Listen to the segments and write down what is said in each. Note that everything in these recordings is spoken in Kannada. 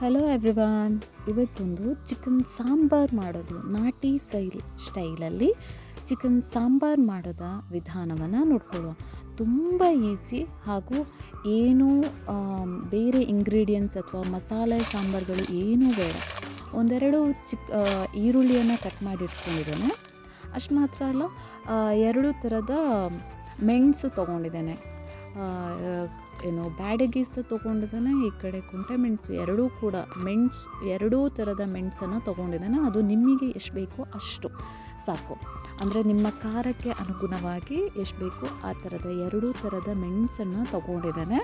ಹಲೋ ಎವ್ರಿವಾನ್ ಇವತ್ತೊಂದು ಚಿಕನ್ ಸಾಂಬಾರ್ ಮಾಡೋದು, ನಾಟಿ ಸೈಲ್ ಸ್ಟೈಲಲ್ಲಿ ಚಿಕನ್ ಸಾಂಬಾರ್ ಮಾಡೋದ ವಿಧಾನವನ್ನು ನೋಡ್ಕೊಳ್ಳುವ ತುಂಬ ಈಸಿ ಹಾಗೂ ಏನೂ ಬೇರೆ ಇಂಗ್ರೀಡಿಯೆಂಟ್ಸ್ ಅಥವಾ ಮಸಾಲೆ ಸಾಂಬಾರುಗಳು ಏನೂ ಬೇಡ. ಒಂದೆರಡು ಚಿಕ್ ಈರುಳ್ಳಿಯನ್ನು ಕಟ್ ಮಾಡಿ ಇಟ್ಕೊಂಡಿದ್ದೇನೆ. ಅಷ್ಟು ಮಾತ್ರ ಅಲ್ಲ ಎರಡು ಥರದ ಮೆಣಸು ತೊಗೊಂಡಿದ್ದೇನೆ. ಏನು ಬ್ಯಾಡಗೀಸ್ ತೊಗೊಂಡಿದ್ದಾನೆ, ಈ ಕಡೆ ಕುಂಟೆ ಮೆಣಸು ಎರಡೂ ಕೂಡ ಮೆಣಸು, ಎರಡೂ ಥರದ ಮೆಣಸನ್ನು ತೊಗೊಂಡಿದ್ದಾನೆ, ಅದು ನಿಮಗೆ ಎಷ್ಟು ಬೇಕೋ ಅಷ್ಟು ಸಾಕು. ಅಂದರೆ ನಿಮ್ಮ ಖಾರಕ್ಕೆ ಅನುಗುಣವಾಗಿ ಎಷ್ಟು ಬೇಕೋ ಆ ಥರದ ಎರಡೂ ಥರದ ಮೆಣಸನ್ನು ತೊಗೊಂಡಿದ್ದಾನೆ.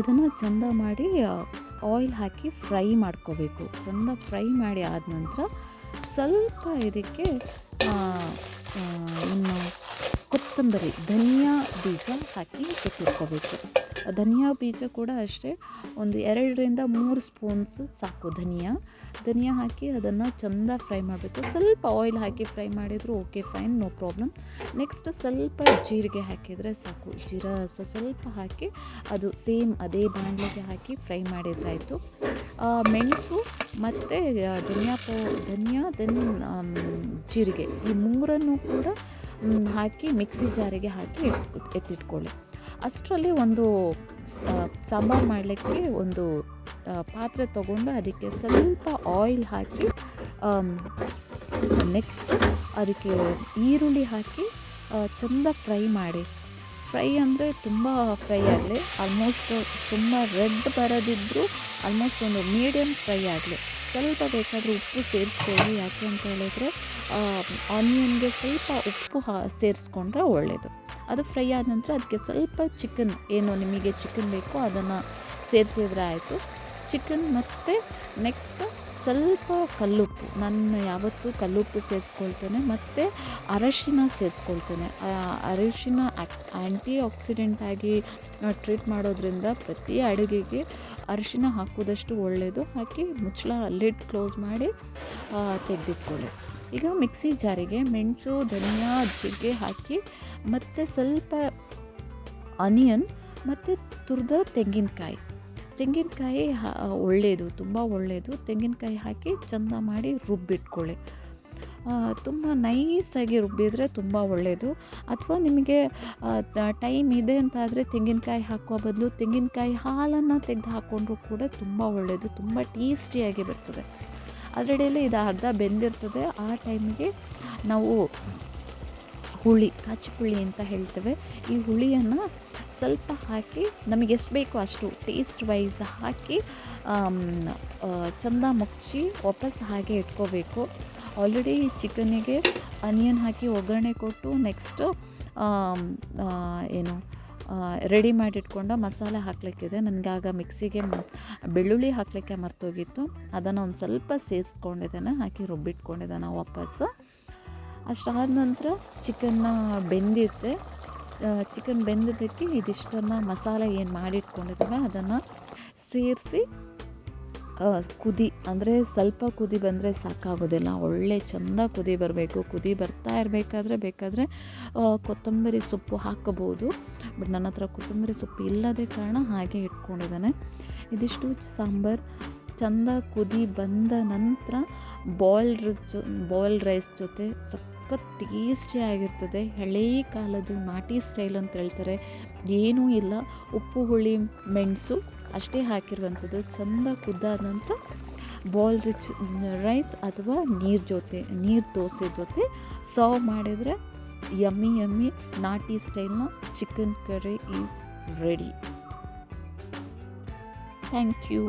ಇದನ್ನು ಚಂದ ಮಾಡಿ ಆಯಿಲ್ ಹಾಕಿ ಫ್ರೈ ಮಾಡ್ಕೋಬೇಕು. ಚಂದ ಫ್ರೈ ಮಾಡಿ ಆದ ನಂತರ ಸ್ವಲ್ಪ ಇದಕ್ಕೆ ಇನ್ನು ಕೊತ್ತಂಬರಿ, ಧನಿಯಾ ಬೀಜ ಹಾಕಿ ಎತ್ತಿಟ್ಕೋಬೇಕು ಧನಿಯಾ ಬೀಜ ಕೂಡ ಅಷ್ಟೇ, ಒಂದು ಎರಡರಿಂದ ಮೂರು ಸ್ಪೂನ್ಸ್ ಸಾಕು ಧನಿಯಾ. ಧನಿಯಾ ಹಾಕಿ ಅದನ್ನು ಚೆಂದ ಫ್ರೈ ಮಾಡಬೇಕು. ಸ್ವಲ್ಪ ಆಯಿಲ್ ಹಾಕಿ ಫ್ರೈ ಮಾಡಿದರೂ okay fine no problem next ಸ್ವಲ್ಪ ಜೀರಿಗೆ ಹಾಕಿದರೆ ಸಾಕು. ಜೀರ ಸ ಸ್ವಲ್ಪ ಹಾಕಿ ಅದು ಸೇಮ್ ಅದೇ ಬಾಣಲೆಗೆ ಹಾಕಿ ಫ್ರೈ ಮಾಡಿದ್ರಾಯಿತು ಮೆಣಸು ಮತ್ತು ಧನಿಯಾ ಪೌ, ಧನಿಯಾ ದೆನ್ ಜೀರಿಗೆ. ಈ ಮೂರನ್ನು ಕೂಡ ಹಾಕಿ ಮಿಕ್ಸಿ ಜಾರಿಗೆ ಹಾಕಿ ಎತ್ತಿಟ್ಕೊಳ್ಳಿ. ಅಷ್ಟರಲ್ಲಿ ಒಂದು ಸಾಂಬಾರು ಮಾಡಲಿಕ್ಕೆ ಒಂದು ಪಾತ್ರೆ ತಗೊಂಡು ಅದಕ್ಕೆ ಸ್ವಲ್ಪ ಆಯಿಲ್ ಹಾಕಿ ನೆಕ್ಸ್ಟ್ ಅದಕ್ಕೆ ಈರುಳ್ಳಿ ಹಾಕಿ ಚಂದ ಫ್ರೈ ಮಾಡಿ. ಫ್ರೈ ಅಂದರೆ ತುಂಬ ಫ್ರೈ ಆಗಲಿ. ಆಲ್ಮೋಸ್ಟ್ ತುಂಬ ರೆಡ್ ಬರೋದಿದ್ದರೂ ಆಲ್ಮೋಸ್ಟ್ ಒಂದು ಮೀಡಿಯಮ್ ಫ್ರೈ ಆಗಲಿ. ಸ್ವಲ್ಪ ಬೇಕಾದರೂ ಉಪ್ಪು ಸೇರಿಸ್ಕೊಳ್ಳಿ. ಯಾಕೆ ಅಂತ ಹೇಳಿದರೆ ಆನಿಯನ್ಗೆ ಸ್ವಲ್ಪ ಉಪ್ಪು ಹಾ, ಸೇರಿಸ್ಕೊಂಡ್ರೆ ಒಳ್ಳೆಯದು ಅದು ಫ್ರೈ ಆದ ನಂತರ ಅದಕ್ಕೆ ಸ್ವಲ್ಪ ಚಿಕನ್ ಏನು ನಿಮಗೆ ಚಿಕನ್ ಬೇಕೋ ಅದನ್ನು ಸೇರಿಸಿದ್ರೆ ಆಯಿತು. ಚಿಕನ್ ಮತ್ತು ನೆಕ್ಸ್ಟ್ ಸ್ವಲ್ಪ ಕಲ್ಲುಪ್ಪು. ನಾನು ಯಾವತ್ತೂ ಕಲ್ಲುಪ್ಪು ಸೇರಿಸ್ಕೊಳ್ತೇನೆ ಮತ್ತು ಅರಶಿನ ಸೇರಿಸ್ಕೊಳ್ತೇನೆ. ಅರಶಿನ ಆ್ಯಂಟಿ ಆಕ್ಸಿಡೆಂಟ್ ಆಗಿ ಟ್ರೀಟ್ ಮಾಡೋದ್ರಿಂದ ಪ್ರತಿ ಅಡುಗೆಗೆ ಅರಿಶಿನ ಹಾಕೋದಷ್ಟು ಒಳ್ಳೆಯದು ಹಾಕಿ ಮುಚ್ಚಳ ಲಿಡ್ ಕ್ಲೋಸ್ ಮಾಡಿ ತೆಗೆದಿಟ್ಕೊಳ್ಳಿ. ಈಗ ಮಿಕ್ಸಿ ಜಾರಿಗೆ ಮೆಣಸು, ಧನಿಯಾ, ಜೀರಿಗೆ ಹಾಕಿ ಮತ್ತು ಸ್ವಲ್ಪ ಆನಿಯನ್ ಮತ್ತು ತುರಿದ ತೆಂಗಿನಕಾಯಿ. ತೆಂಗಿನಕಾಯಿ ಒಳ್ಳೆಯದು ತುಂಬ ಒಳ್ಳೆಯದು ತೆಂಗಿನಕಾಯಿ ಹಾಕಿ ಚಂದ ಮಾಡಿ ರುಬ್ಬಿಟ್ಕೊಳ್ಳಿ. ತುಂಬ ನೈಸಾಗಿ ರುಬ್ಬಿದರೆ ತುಂಬ ಒಳ್ಳೆಯದು ಅಥವಾ ನಿಮಗೆ ಟೈಮ್ ಇದೆ ಅಂತ ಆದರೆ ತೆಂಗಿನಕಾಯಿ ಹಾಕೋ ಬದಲು ತೆಂಗಿನಕಾಯಿ ಹಾಲನ್ನು ತೆಗೆದು ಹಾಕ್ಕೊಂಡ್ರೂ ಕೂಡ ತುಂಬ ಒಳ್ಳೆಯದು ತುಂಬ ಟೇಸ್ಟಿಯಾಗಿ ಬರ್ತದೆ. ಅದರಡೆಯಲ್ಲಿ ಇದು ಅರ್ಧ ಬೆಂದಿರ್ತದೆ. ಆ ಟೈಮಿಗೆ ನಾವು ಹುಳಿ ಕಾಚಿ ಹುಳಿ ಅಂತ ಹೇಳ್ತೇವೆ. ಈ ಹುಳಿಯನ್ನು ಸ್ವಲ್ಪ ಹಾಕಿ ನಮಗೆ ಎಷ್ಟು ಬೇಕೋ ಅಷ್ಟು ಟೇಸ್ಟ್ ವೈಸ್ ಹಾಕಿ ಚೆಂದ ಮುಚ್ಚಿ ವಾಪಸ್ ಹಾಗೆ ಇಟ್ಕೋಬೇಕು. ಆಲ್ರೆಡಿ ಚಿಕನಿಗೆ ಆನಿಯನ್ ಹಾಕಿ ಒಗ್ಗರಣೆ ಕೊಟ್ಟು ನೆಕ್ಸ್ಟು ಏನು ರೆಡಿ ಮಾಡಿಟ್ಕೊಂಡು ಮಸಾಲೆ ಹಾಕಲಿಕ್ಕಿದೆ. ನನಗೆ ಆಗ ಮಿಕ್ಸಿಗೆ ಬೆಳ್ಳುಳ್ಳಿ ಹಾಕಲಿಕ್ಕೆ ಮರ್ತೋಗಿತ್ತು. ಅದನ್ನು ಒಂದು ಸ್ವಲ್ಪ ಸೇರಿಸ್ಕೊಂಡಿದ್ದಾನೆ ಹಾಕಿ ರುಬ್ಬಿಟ್ಕೊಂಡಿದ್ದಾನೆ ವಾಪಸ್ಸು ಅಷ್ಟಾದ ನಂತರ ಚಿಕನ್ನ ಬೆಂದಿರುತ್ತೆ. ಚಿಕನ್ ಬೆಂದಿದ್ದಕ್ಕೆ ಇದಿಷ್ಟನ್ನು ಮಸಾಲೆ ಏನು ಮಾಡಿಟ್ಕೊಂಡಿದ್ದೀವಿ ಅದನ್ನು ಸೇರಿಸಿ ಕುದಿ, ಅಂದರೆ ಸ್ವಲ್ಪ ಕುದಿ ಬಂದರೆ ಸಾಕಾಗೋದಿಲ್ಲ. ಒಳ್ಳೆ ಚಂದ ಕುದಿ ಬರಬೇಕು. ಕುದಿ ಬರ್ತಾ ಇರಬೇಕಾದ್ರೆ ಬೇಕಾದರೆ ಕೊತ್ತಂಬರಿ ಸೊಪ್ಪು ಹಾಕಬಹುದು. ಬಟ್ ನನ್ನ ಹತ್ರ ಕೊತ್ತಂಬರಿ ಸೊಪ್ಪು ಇಲ್ಲದೆ ಕಾರಣ ಹಾಗೆ ಇಟ್ಕೊಂಡಿದ್ದಾನೆ. ಇದಿಷ್ಟು ಸಾಂಬಾರು. ಚೆಂದ ಕುದಿ ಬಂದ ನಂತರ ಬಾಯ್ಲ್ಡ್ ಜೊ ಬಾಯ್ಲ್ಡ್ ರೈಸ್ ಜೊತೆ ಸಖತ್ ಟೇಸ್ಟಿ ಆಗಿರ್ತದೆ. ಹಳೇ ಕಾಲದ್ದು ನಾಟಿ ಸ್ಟೈಲ್ ಅಂತ ಹೇಳ್ತಾರೆ. ಏನೂ ಇಲ್ಲ. ಉಪ್ಪು, ಹುಳಿ, ಮೆಣಸು ಅಷ್ಟೇ ಹಾಕಿರುವಂಥದ್ದು. ಚೆಂದ ಕುದ್ದಾದ ನಂತರ ರಿಚ್ ರೈಸ್ ಅಥವಾ ನೀರು ಜೊತೆ, ನೀರು ದೋಸೆ ಜೊತೆ ಸರ್ವ್ ಮಾಡಿದರೆ ಯಮ್ಮಿ ಯಮ್ಮಿ ನಾಟಿ ಸ್ಟೈಲ್ನ chicken curry is ready thank you